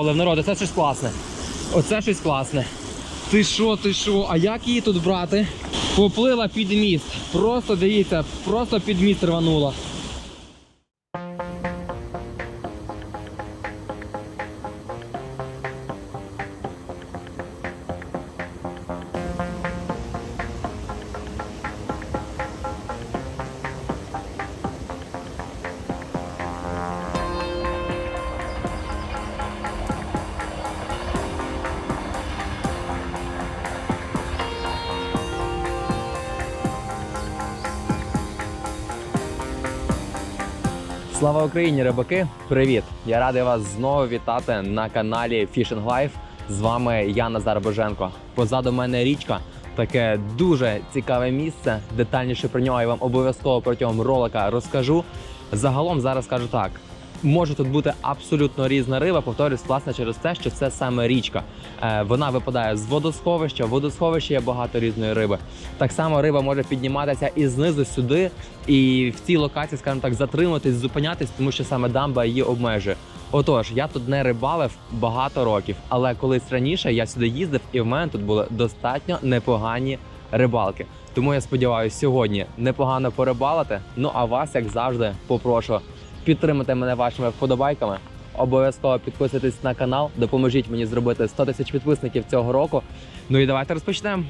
Але народ, це щось класне. Оце щось класне. Ти що, ти що? А як її тут брати? Поплила під міст. Просто дивіться, просто під міст рванула. Слава Україні, рибаки! Привіт! Я радий вас знову вітати на каналі Fishing Life. З вами я Назар Боженко. Позаду мене річка. Таке дуже цікаве місце. Детальніше про нього я вам обов'язково протягом ролика розкажу. Загалом зараз кажу так. Може тут бути абсолютно різна риба, повторюсь, власне, через те, що це саме річка. Е, вона випадає з водосховища. В водосховищі є багато різної риби. Так само риба може підніматися і знизу сюди, і в цій локації, скажімо так, затриматись, зупинятись, тому що саме дамба її обмежує. Отож, я тут не рибалив багато років, але колись раніше я сюди їздив, і в мене тут були достатньо непогані рибалки. Тому я сподіваюся, сьогодні непогано порибалити. Ну а вас, як завжди, попрошу підтримати мене вашими вподобайками. Обов'язково підписуйтесь на канал, допоможіть мені зробити 100 тисяч підписників цього року. Ну і давайте розпочнемо.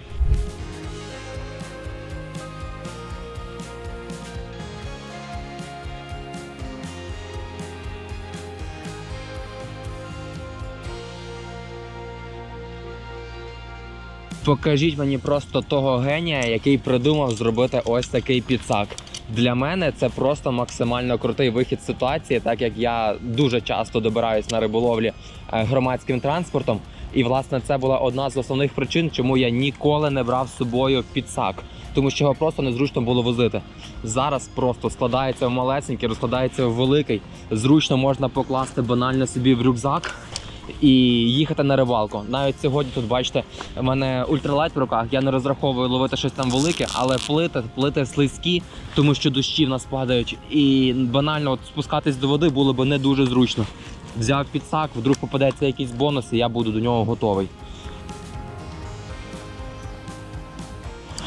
Покажіть мені просто того генія, який придумав зробити ось такий підсак. Для мене це просто максимально крутий вихід з ситуації, так як я дуже часто добираюсь на риболовлі е, громадським транспортом. І власне це була одна з основних причин, чому я ніколи не брав з собою підсак, тому що його просто незручно було возити. Зараз просто складається в малесенький, розкладається в великий. Зручно можна покласти банально собі в рюкзак і їхати на рибалку. Навіть сьогодні тут бачите, в мене ультралайт в руках. Я не розраховую ловити щось там велике, але плити, плити слизькі, тому що дощі в нас падають. І банально от спускатись до води було б не дуже зручно. Взяв підсак, вдруг попадеться якийсь бонус, і я буду до нього готовий.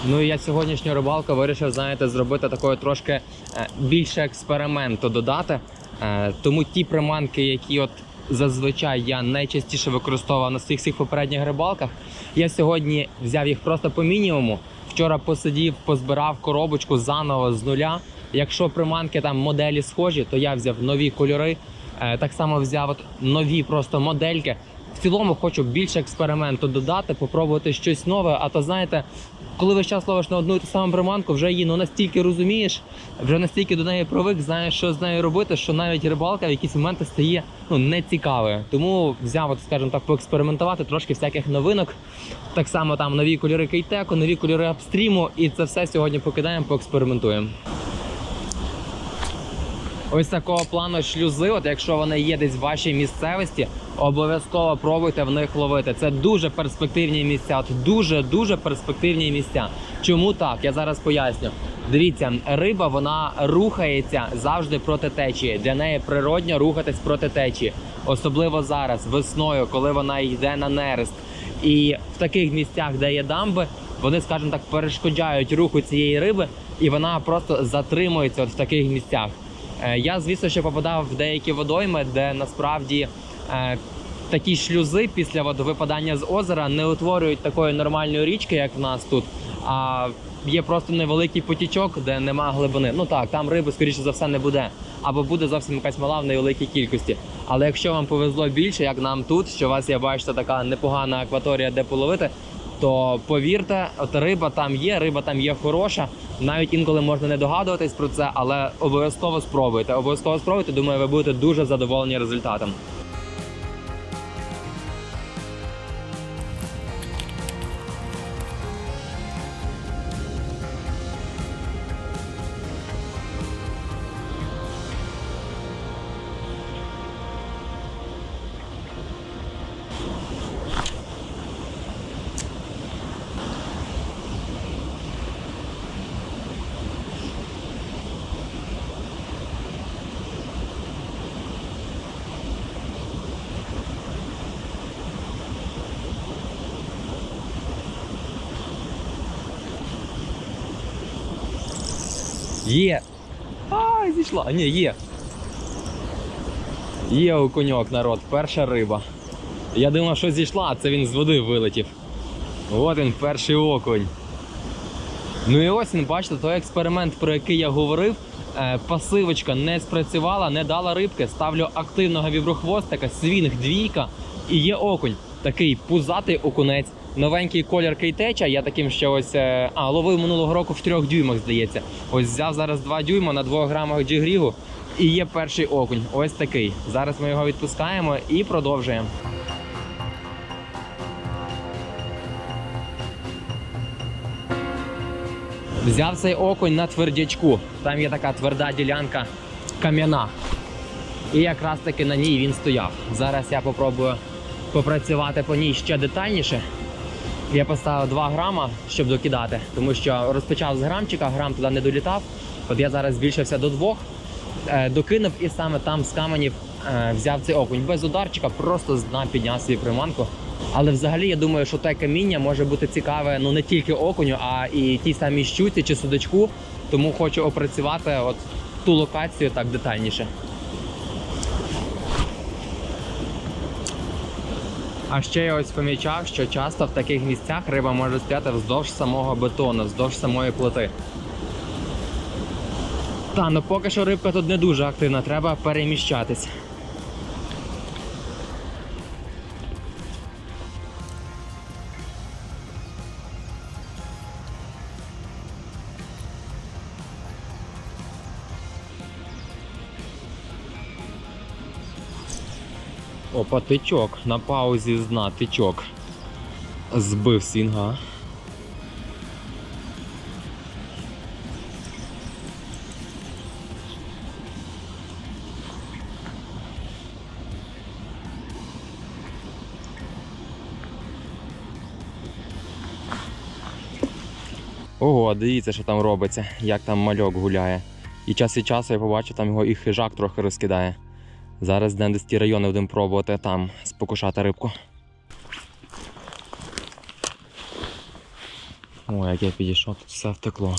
Ну і я сьогоднішню рибалку вирішив, знаєте, зробити такою трошки е, більше експерименту додати. Е, Тому ті приманки, які от зазвичай я найчастіше використовував на своїх всіх попередніх рибалках, я сьогодні взяв їх просто по мінімуму. Вчора посидів, позбирав коробочку заново з нуля. Якщо приманки там моделі схожі, то я взяв нові кольори. Е, Так само взяв от нові просто модельки. В цілому хочу більше експерименту додати, попробувати щось нове. А то знаєте, коли весь час ловиш на одну і ту саму приманку, вже її ну настільки розумієш, вже настільки до неї привик, знаєш, що з нею робити, що навіть рибалка в якісь моменти стає ну нецікавою. Тому взяв, от, скажімо так, поекспериментувати трошки всяких новинок. Так само там нові кольори кейтеку, нові кольори апстріму, і це все сьогодні покидаємо, поекспериментуємо. Ось такого плану шлюзи, от якщо вони є десь в вашій місцевості, обов'язково пробуйте в них ловити. Це дуже перспективні місця. Дуже дуже перспективні місця. Чому так? Я зараз поясню. Дивіться, риба вона рухається завжди проти течії. Для неї природньо рухатись проти течії, особливо зараз, весною, коли вона йде на нерест. І в таких місцях, де є дамби, вони, скажімо так, перешкоджають руху цієї риби, і вона просто затримується от в таких місцях. Е, Я, звісно, ще попадав в деякі водойми, де насправді е, такі шлюзи після от, випадання з озера не утворюють такої нормальної річки, як в нас тут. А є просто невеликий потічок, де нема глибини. Ну так, там риби, скоріше за все, не буде. Або буде зовсім якась мала в невеликій кількості. Але якщо вам повезло більше, як нам тут, що у вас є, бачите, така непогана акваторія, де половити, то повірте, от риба там є, риба там є хороша. Навіть інколи можна не догадуватись про це, але обов'язково спробуйте. Обов'язково спробуйте. Думаю, ви будете дуже задоволені результатом. Є. А, зійшла. Ні, є. Є окуньок, народ, перша риба. Я думав, що зійшла, а це він з води вилетів. От він, перший окунь. Ну і ось він, бачите, той експеримент, про який я говорив. е, Пасивочка не спрацювала, не дала рибки. Ставлю активного віброхвостика, свінг двійка і є окунь. Такий пузатий окунець. Новенький колір кейтеча. Я таким ще ось е, а, ловив минулого року в трьох дюймах, здається. Ось взяв зараз 2 дюйма на 2 грамах джигрігу. І є перший окунь. Ось такий. Зараз ми його відпускаємо і продовжуємо. Взяв цей окунь на твердячку. Там є така тверда ділянка кам'яна. І якраз таки на ній він стояв. Зараз я попробую попрацювати по ній ще детальніше. Я поставив 2 грама, щоб докидати, тому що розпочав з грамчика, грам туди не долітав. От я зараз збільшився до двох, е, докинув і саме там з каменів е, взяв цей окунь. Без ударчика, просто з дна підняв свою приманку. Але взагалі я думаю, що те каміння може бути цікаве ну не тільки окуню, а і тій самій щуці чи судачку. Тому хочу опрацювати от ту локацію так детальніше. А ще я ось помічав, що часто в таких місцях риба може стояти вздовж самого бетону, вздовж самої плити. Та, ну поки що рибка тут не дуже активна, треба переміщатись. Опа, тичок. На паузі з дна тичок. Збив свінга. Ого, дивіться, що там робиться, як там мальок гуляє. І час від часу я побачу, там його і хижак трохи розкидає. Зараз йдемо десь ті райони будемо пробувати там спокушати рибку. Ой, як я підійшов, тут все втекло.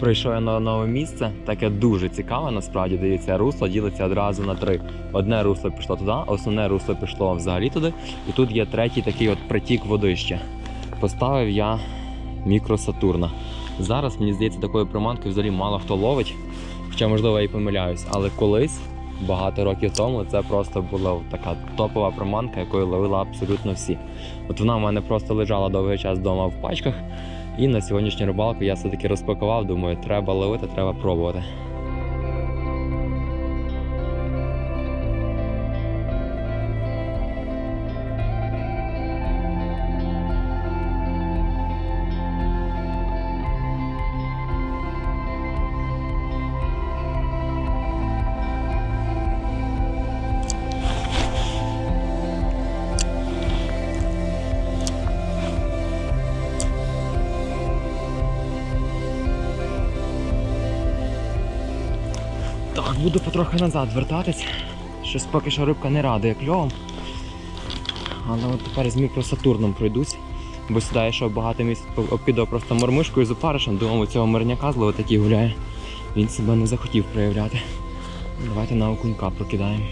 Прийшов я на нове місце, таке дуже цікаве, насправді дивіться, русло ділиться одразу на три. Одне русло пішло туди, основне русло пішло взагалі туди, і тут є третій такий от притік води ще. Поставив я мікросатурна. Зараз, мені здається, такою приманкою взагалі мало хто ловить, хоча, можливо, я і помиляюсь, але колись, багато років тому, це просто була така топова приманка, якою ловила абсолютно всі. От вона в мене просто лежала довгий час вдома в пачках. І на сьогоднішню рибалку я все-таки розпакував, думаю, треба ловити, треба пробувати. Буду потрохи назад вертатись. Щось поки що рибка не радує кльовом. Але от тепер з мікросатурном пройдусь. Бо сюди я йшов багато місць обкидав просто мормишкою з опаришем, думав, цього мирняка злого такий гуляє. Він себе не захотів проявляти. Давайте на окунька прокидаємо.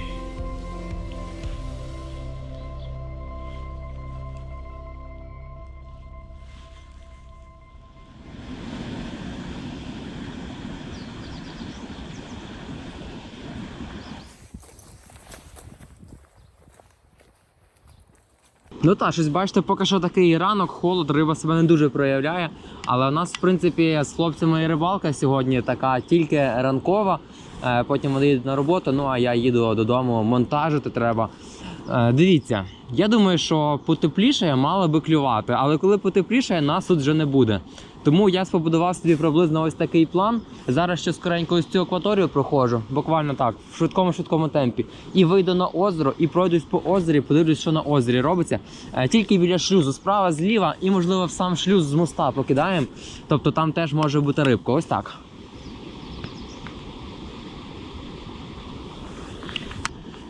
Ну так, щось бачите, поки що такий ранок, холод, риба себе не дуже проявляє. Але у нас, в принципі, з хлопцями і рибалка сьогодні така тільки ранкова. Е, Потім вони їдуть на роботу, ну а я їду додому, монтажити треба. Е, Дивіться, я думаю, що потепліше мало би клювати, але коли потепліше, нас тут вже не буде. Тому я побудував собі приблизно ось такий план. Зараз ще скоренько ось цю акваторію проходжу, буквально так, в швидкому швидкому темпі. І вийду на озеро і пройдусь по озері, подивлюсь, що на озері робиться. Е, Тільки біля шлюзу, справа, зліва, і можливо в сам шлюз з моста покидаємо. Тобто там теж може бути рибка. Ось так.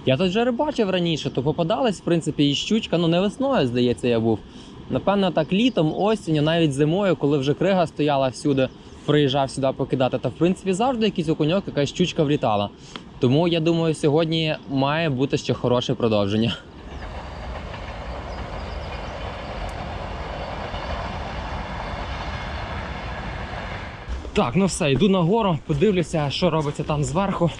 Я тут вже рибачив раніше, то попадалась, в принципі, і щучка. Ну не весною, здається, я був. Напевно, так літом, осінню, навіть зимою, коли вже крига стояла всюди, приїжджав сюди покидати. Та в принципі завжди якийсь окуньок, якась щучка влітала. Тому я думаю, сьогодні має бути ще хороше продовження. Так, ну все, йду нагору, подивлюся, що робиться там зверху.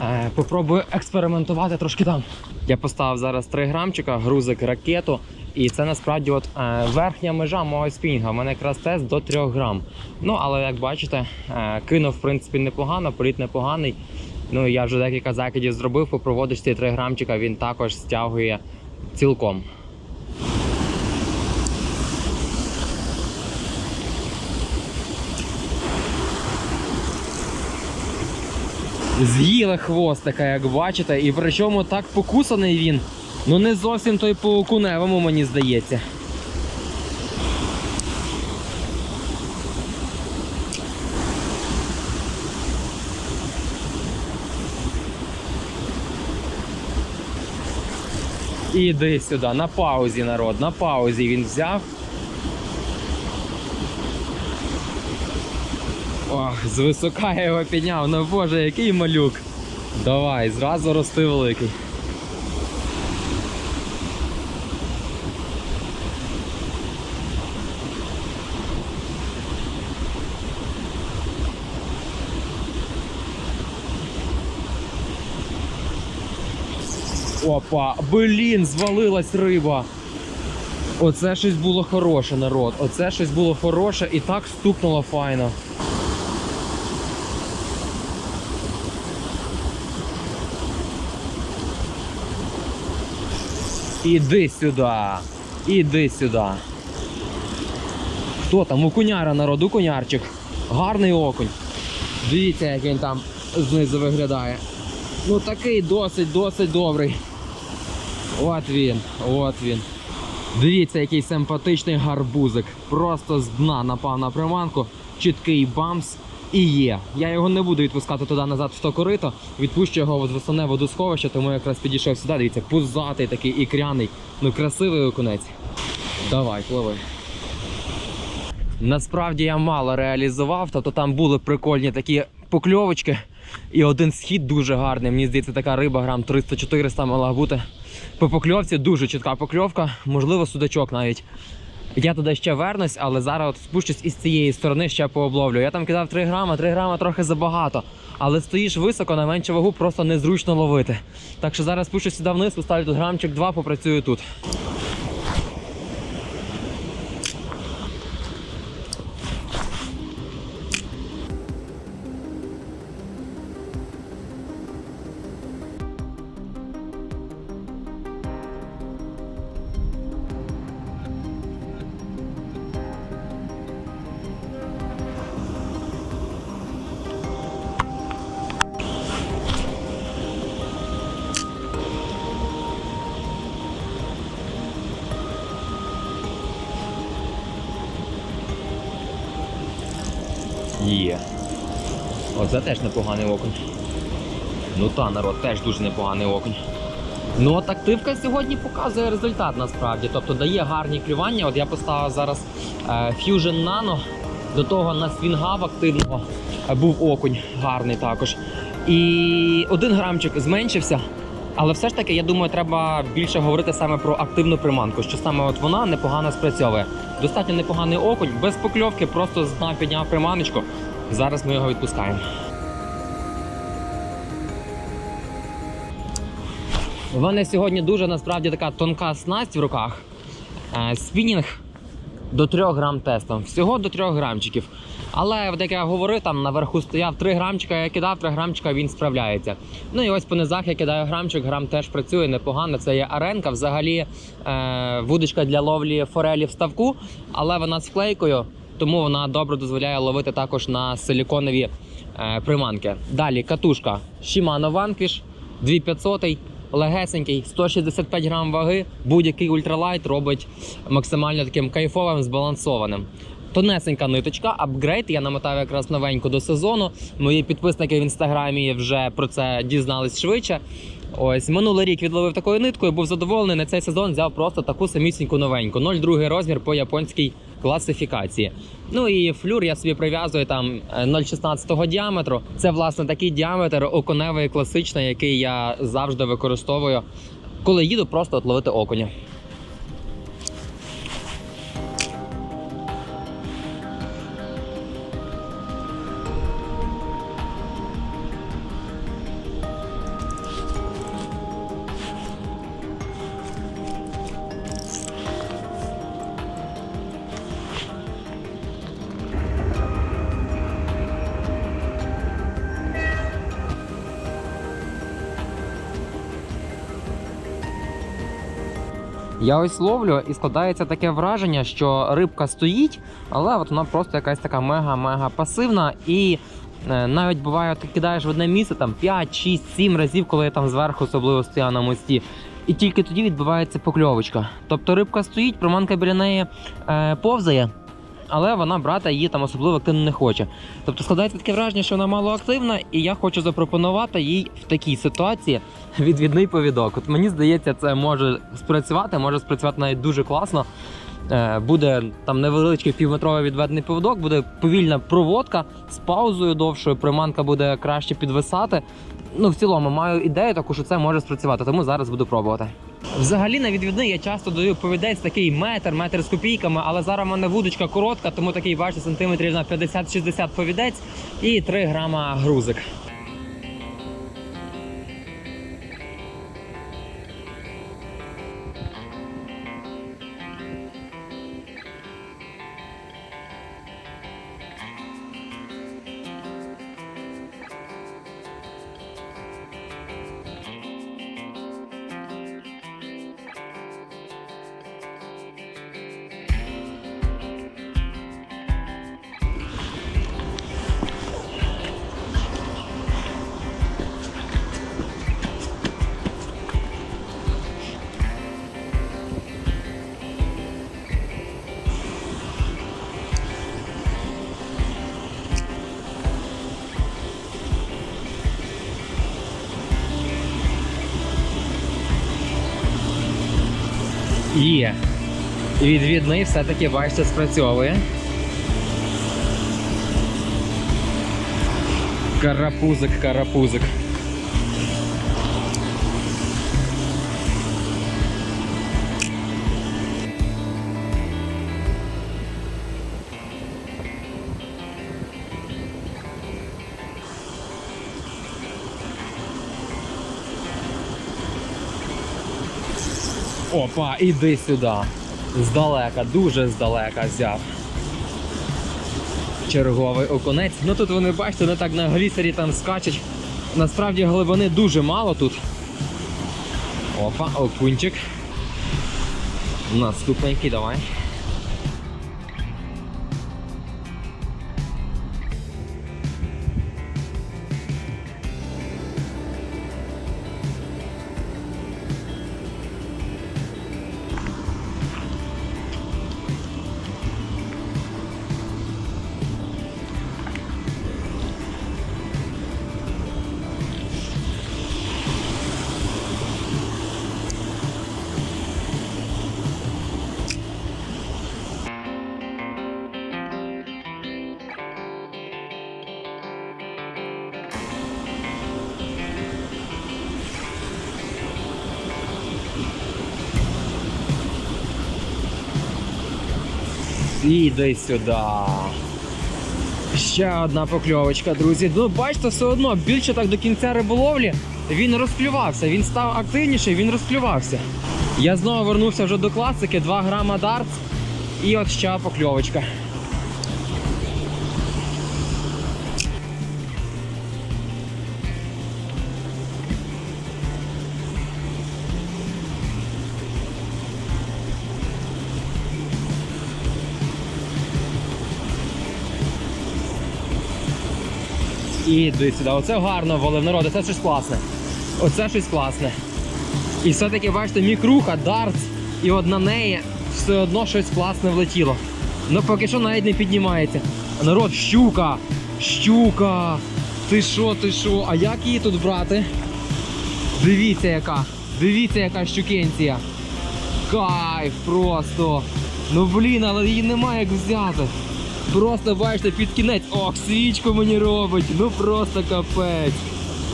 Е, попробую експериментувати трошки там. Я поставив зараз 3 грамчика, грузик ракету. І це насправді от е, верхня межа мого спінга. У мене якраз тест до 3 грам. Ну, але як бачите, е, кинув в принципі непогано, політ непоганий. Ну я вже декілька закидів зробив, по проводочці 3 грамчика він також стягує цілком. З'їли хвостика, як бачите, і причому так покусаний він. Ну не зовсім той по окуневому, мені здається. Іди сюди, на паузі, народ, на паузі він взяв. Ох, звисока я його підняв, ну боже, який малюк. Давай, зразу рости великий. Опа, блін, звалилась риба. Оце щось було хороше, народ. Оце щось було хороше і так стукнуло файно. Іди сюди. Іди сюди. Хто там? Окуняра народ, окунярчик. Гарний окунь. Дивіться, як він там знизу виглядає. Ну такий досить, досить добрий. От він, от він. Дивіться, який симпатичний гарбузик. Просто з дна напав на приманку. Чіткий бамс. І є. Я його не буду відпускати туди назад в то корито. Відпущу його в основне водосховище, тому якраз підійшов сюди. Дивіться, пузатий такий ікряний. Ну красивий окунець. Давай, пливи. Насправді я мало реалізував, тобто там були прикольні такі покльовочки. І один схід дуже гарний. Мені здається, така риба грам 300-400 мала бути. По покльовці дуже чітка покльовка, можливо, судачок навіть. Я туди ще вернусь, але зараз от спущусь із цієї сторони ще пообловлю. Я там кидав 3 грама, 3 грама трохи забагато. Але стоїш високо, на меншу вагу просто незручно ловити. Так що зараз спущусь сюди вниз, поставлю тут грамчик 2, попрацюю тут. Оце теж непоганий окунь. Ну та народ, теж дуже непоганий окунь. Ну от активка сьогодні показує результат насправді. Тобто дає гарні клювання. От я поставив зараз е, Fusion Nano. До того на свінгав активного е, був окунь гарний також. І один грамчик зменшився. Але все ж таки, я думаю, треба більше говорити саме про активну приманку, що саме от вона непогано спрацьовує. Достатньо непоганий окунь, без покльовки, просто з підняв приманочку. Зараз ми його відпускаємо. У мене сьогодні дуже насправді така тонка снасть в руках. Е, Спінінг до 3 грам тестом. Всього до 3 грамчиків. Але як я говорив, там наверху стояв 3 грамчика, я кидав 3 грамчика, він справляється. Ну і ось по низах я кидаю грамчик, грам теж працює непогано. Це є аренка. Взагалі е, вудочка для ловлі форелі в ставку, але вона з вклейкою. Тому вона добре дозволяє ловити також на силіконові е, приманки. Далі катушка Shimano Vanquish 2500 легесенький, 165 грам ваги. Будь-який ультралайт робить максимально таким кайфовим, збалансованим. Тонесенька ниточка, апгрейд. Я намотав якраз новеньку до сезону. Мої підписники в інстаграмі вже про це дізнались швидше. Ось минулий рік відловив такою ниткою, був задоволений. На цей сезон взяв просто таку самісіньку новеньку. 0,2 розмір по японській класифікації. Ну і флюр я собі прив'язую там е, 0,16 діаметру. Це власне такий діаметр оконевий класичний, який я завжди використовую, коли їду просто от ловити. Я ось ловлю і складається таке враження, що рибка стоїть, але от вона просто якась така мега-мега пасивна. І е, навіть буває, ти кидаєш в одне місце там 5, 6, 7 разів, коли я там зверху особливо стоя на мості. І тільки тоді відбувається покльовочка. Тобто рибка стоїть, приманка біля неї е, повзає, але вона брати її там особливо активно не хоче. Тобто складається таке враження, що вона мало активна, і я хочу запропонувати їй в такій ситуації відвідний повідок. От мені здається, це може спрацювати, може спрацювати навіть дуже класно. Е, Буде там невеличкий півметровий відведений поводок, буде повільна проводка з паузою довшою, приманка буде краще підвисати. Ну, в цілому маю ідею таку, що це може спрацювати, тому зараз буду пробувати. Взагалі на відвідний я часто даю повідець такий метр, метр з копійками, але зараз в мене вудочка коротка, тому такий, бачите, сантиметрів на 50-60 повідець і 3 грама грузик. Є. Відвідний все-таки, бачите, спрацьовує. Карапузик, карапузик. Опа, іди сюди. Здалека, дуже здалека взяв. Черговий оконець. Ну тут вони бачите, не так на глісері там скачуть. Насправді глибини дуже мало тут. Опа, окунчик. Наступненький, давай. Іди сюди. Ще одна покльовочка, друзі. Ну, бачите, все одно більше так до кінця риболовлі він розклювався. Він став активніший, він розклювався. Я знову вернувся вже до класики, 2 грама дартс. І от ще покльовочка. Іди сюди. Оце гарно волив народ, це щось класне. Оце щось класне. І все-таки, бачите, мікруха, дартс, і от на неї все одно щось класне влетіло. Ну поки що навіть не піднімається. Народ, щука! Щука! Ти що, ти що? А як її тут брати? Дивіться яка! Дивіться, яка щукенція! Кайф просто! Ну блін, але її немає як взяти. Просто бачите, під кінець. Ох, свічку мені робить. Ну просто капець.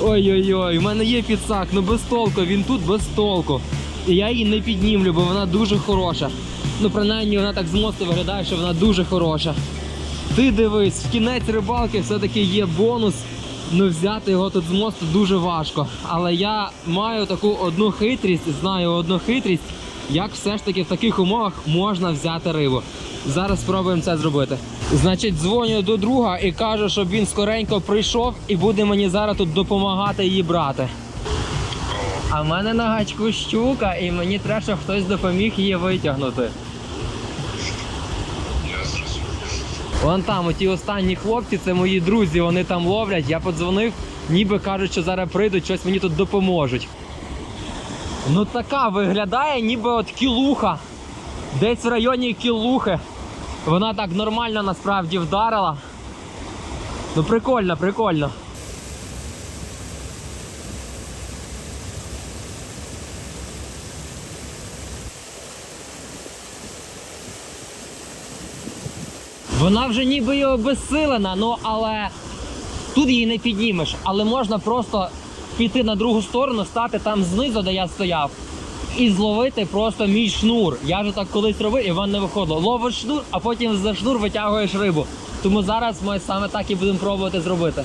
Ой-ой-ой, у мене є підсак, ну без толку, він тут без толку. І я її не піднімлю, бо вона дуже хороша. Ну, принаймні, вона так з мосту виглядає, що вона дуже хороша. Ти дивись, в кінець рибалки все-таки є бонус. Ну, взяти його тут з мосту дуже важко. Але я маю таку одну хитрість, знаю одну хитрість, як все ж таки в таких умовах можна взяти рибу. Зараз спробуємо це зробити. Значить, дзвоню до друга і кажу, щоб він скоренько прийшов і буде мені зараз тут допомагати її брати. А в мене на гачку щука, і мені треба, щоб хтось допоміг її витягнути. Вон там, оті останні хлопці, це мої друзі, вони там ловлять. Я подзвонив, ніби кажуть, що зараз прийдуть, щось мені тут допоможуть. Ну така виглядає, ніби от кілуха. Десь в районі кілухи. Вона так нормально насправді вдарила. Ну прикольно, прикольно. Вона вже ніби і обезсилена, ну але тут її не піднімеш. Але можна просто піти на другу сторону, стати там знизу, де я стояв, і зловити просто мій шнур. Я вже так колись робив, і вам не виходило. Ловиш шнур, а потім за шнур витягуєш рибу. Тому зараз ми саме так і будемо пробувати зробити.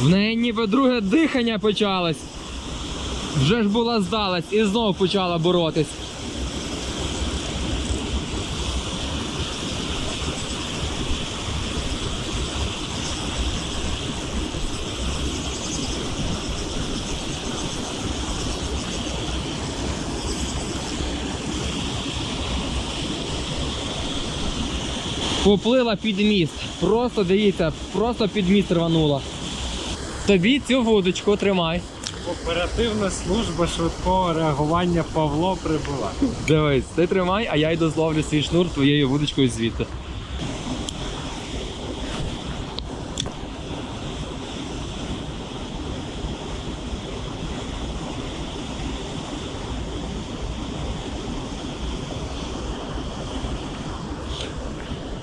В неї ніби друге дихання почалось. Вже ж була здалась і знову почала боротись. Поплила під міст. Просто дивіться, просто під міст рванула. Тобі цю вудочку тримай. Оперативна служба швидкого реагування Павло прибула. Дивись, ти тримай, а я йду зловлю свій шнур твоєю вудочкою звідти.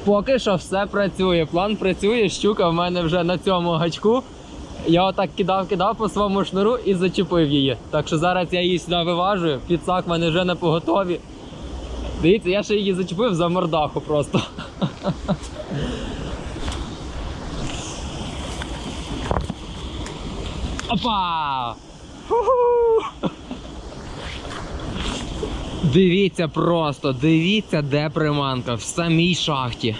Поки що все працює. План працює, щука в мене вже на цьому гачку. Я отак кидав, кидав по своєму шнуру і зачепив її. Так що зараз я її сюди виважую, підсак в мене вже на поготові. Дивіться, я ще її зачепив за мордаху просто. Опа! Ху-ху! Дивіться просто, дивіться, де приманка, в самій шахті.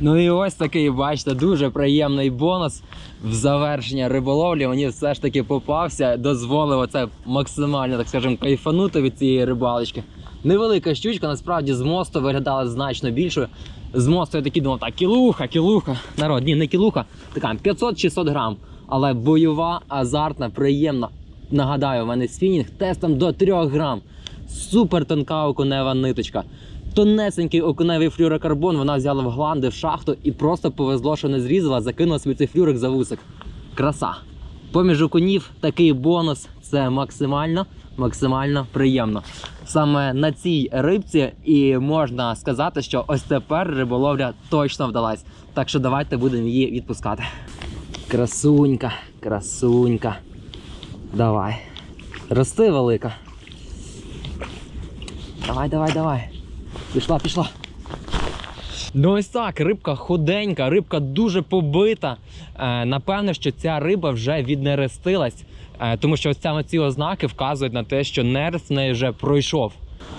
Ну і ось такий, бачите, дуже приємний бонус в завершення риболовлі. Мені все ж таки попався, дозволив оце максимально, так скажемо, кайфанути від цієї рибалочки. Невелика щучка, насправді з мосту виглядала значно більшою. З мосту я такий думав, так, кілуха, кілуха. Народ, ні, не кілуха, така 500-600 грам. Але бойова, азартна, приємна. Нагадаю, у мене спінінг тестом до 3 грам. Супер тонка окунева ниточка. Тонесенький окуневий флюрокарбон вона взяла в гланди в шахту і просто повезло, що не зрізала, закинула собі цей флюрик за вусик. Краса. Поміж окунів такий бонус це максимально, максимально приємно. Саме на цій рибці і можна сказати, що ось тепер риболовля точно вдалась. Так що давайте будемо її відпускати. Красунька, красунька. Давай. Рости велика. Давай, давай, давай. Пішла, пішла. Ну ось так, рибка худенька, рибка дуже побита. Е, напевно, що ця риба вже віднерестилась, е, тому що ось саме ці ознаки вказують на те, що нерест в неї вже пройшов.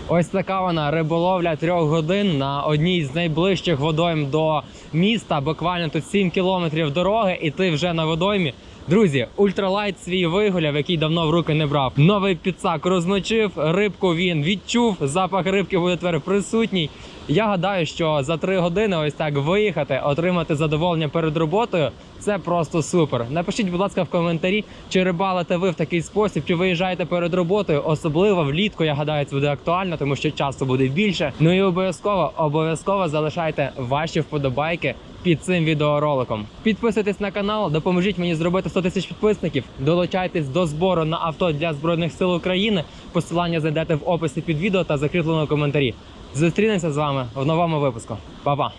Ось така вона риболовля трьох годин на одній з найближчих водойм до міста. Буквально тут 7 кілометрів дороги, і ти вже на водоймі. Друзі, ультралайт свій вигуляв, який давно в руки не брав. Новий підсак розмочив, рибку він відчув. Запах рибки буде тепер присутній. Я гадаю, що за три години ось так виїхати, отримати задоволення перед роботою. Це просто супер. Напишіть, будь ласка, в коментарі, чи рибалите ви в такий спосіб, чи виїжджаєте перед роботою. Особливо влітку, я гадаю, це буде актуально, тому що часу буде більше. Ну і обов'язково, обов'язково залишайте ваші вподобайки під цим відеороликом. Підписуйтесь на канал, допоможіть мені зробити 100 тисяч підписників. Долучайтесь до збору на авто для збройних сил України. Посилання знайдете в описі під відео та закріпленому коментарі. Зустрінемося з вами в новому випуску. Па-па!